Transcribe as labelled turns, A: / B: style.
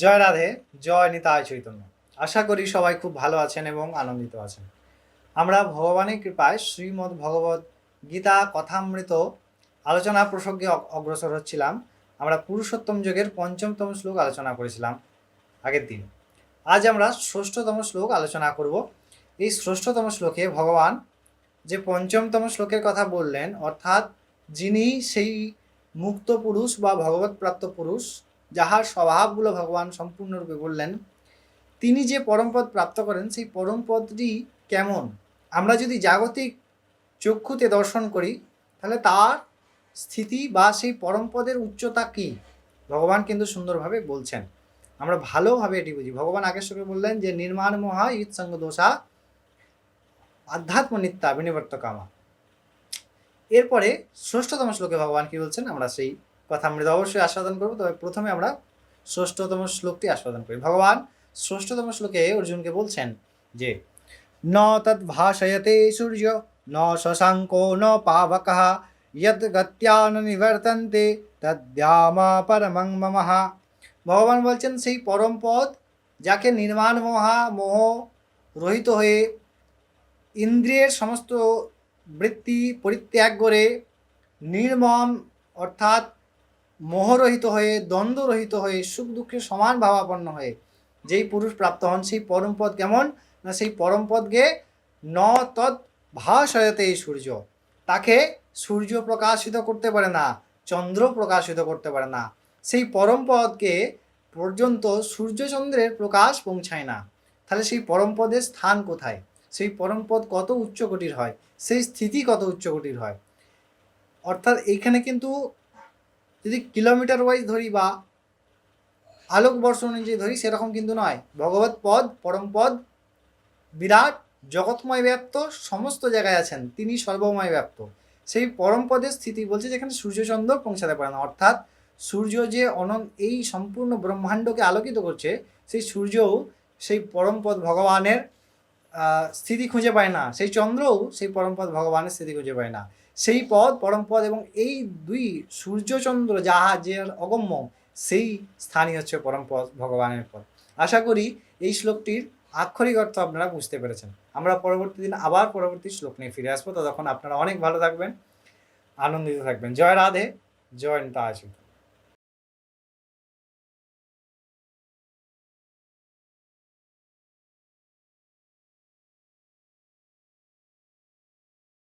A: জয় রাধে, জয় নিতায় চৈতন্য। আশা করি সবাই খুব ভালো আছেন এবং আনন্দিত আছেন। আমরা ভগবানের কৃপায় শ্রীমদ্ ভগবত গীতা কথামৃত আলোচনা প্রসঙ্গে অগ্রসর হচ্ছিলাম। আমরা পুরুষোত্তম যুগের পঞ্চমতম শ্লোক আলোচনা করেছিলাম আগের দিন। আজ আমরা ষষ্ঠতম শ্লোক আলোচনা করব। এই ষষ্ঠতম শ্লোকে ভগবান যে পঞ্চমতম শ্লোকের কথা বললেন, অর্থাৎ যিনি সেই মুক্ত পুরুষ বা ভগবৎপ্রাপ্ত পুরুষ যাহার স্বভাবগুলো ভগবান সম্পূর্ণরূপে বললেন, তিনি যে পরমপদ প্রাপ্ত করেন, সেই পরমপদটি কেমন? আমরা যদি জাগতিক চক্ষুতে দর্শন করি, তাহলে তার স্থিতি বা সেই পরমপদের উচ্চতা কী? ভগবান কিন্তু সুন্দরভাবে বলছেন। আমরা ভালোভাবে এটি বুঝি। ভগবান আগের সঙ্গে বললেন যে, নির্মাণ মহা ইৎসঙ্গ দোষা আধ্যাত্ম নিত্যা বিনিবর্ত কামা এরপরে ষষ্ঠতম শ্লোকে ভগবান কি বলছেন? আমরা সেই কথা আমরা অবশ্যই আস্বাদন করব, তবে প্রথমে আমরা ষষ্ঠতম শ্লোকটি আস্বাদন করি। ভগবান ষষ্ঠতম শ্লোকে অর্জুনকে বলছেন যে, ন তৎ ভাষয়তে সূর্য, ন শশাঙ্কো, ন পাবক যদ গত্য়া নিবর্তন্তে তদ্যামা পরমং মমঃ। ভগবান বলছেন, সেই পরম পদ যাকে নির্মাণ মহা মোহ রহিত হয়ে ইন্দ্রিয়ের সমস্ত বৃত্তি পরিত্যাগ করে নির্মম অর্থাৎ মোহরহিত হয়ে, দ্বন্দ্বরহিত হয়ে, সুখ দুঃখে সমান ভাবাপন্ন হয়ে, যেই পুরুষ প্রাপ্ত হন সেই পরমপদ কেমন? না সেই পরমপদকে ন তৎ ভাসয়তে এই সূর্য। তাকে সূর্য প্রকাশিত করতে পারে না, চন্দ্র প্রকাশিত করতে পারে না। সেই পরমপদকে পর্যন্ত সূর্যচন্দ্রের প্রকাশ পৌঁছায় না। তাহলে সেই পরমপদের স্থান কোথায়? সেই পরমপদ কত উচ্চকোটির হয়? সেই স্থিতি কত উচ্চকোটির হয়? অর্থাৎ এইখানে কিন্তু যদি কিলোমিটার ওয়াইজ ধরি বা আলোক বর্ষ অনুযায়ী ধরি, সেরকম কিন্তু নয়। ভগবত পদ, পরম পদ, বিরাট, জগৎময় ব্যাপ্ত, সমস্ত জায়গায় আছেন। তিনি সর্বময় ব্যাপ্ত। সেই পরম পদের স্থিতি বলছে যেখানে সূর্যচন্দ্র পৌঁছাতে পারে না। অর্থাৎ সূর্য যে অনন, এই সম্পূর্ণ ব্রহ্মাণ্ডকে আলোকিত করছে, সেই সূর্যও সেই পরমপদ ভগবানের স্থিতি খুঁজে পায় না। সেই চন্দ্রও সেই পরমপদ ভগবানের স্থিতি খুঁজে পায় না। সেই পদ পরমপদ এবং এই দুই সূর্যচন্দ্র যাহা যে অগম্য, সেই স্থানই হচ্ছে পরমপদ ভগবানের পদ। আশা করি এই শ্লোকটির আক্ষরিক অর্থ আপনারা বুঝতে পেরেছেন। আমরা পরবর্তী দিন আবার পরবর্তী শ্লোক নিয়ে ফিরে আসব। ততক্ষণ আপনারা অনেক ভালো থাকবেন, আনন্দিত থাকবেন। জয় রাধে, জয় নিতা